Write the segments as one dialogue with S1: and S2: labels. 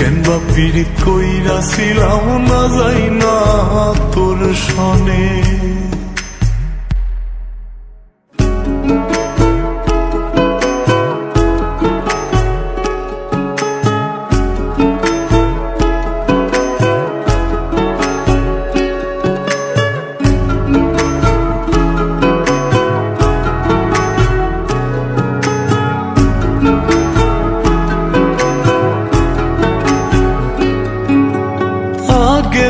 S1: কেন বা পীড়িত কইরা ছিলাম না যাই না তোর সনে?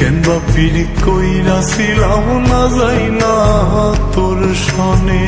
S1: কেন পিড়ি কইরা ছিলাম না যাই না তোর সনে।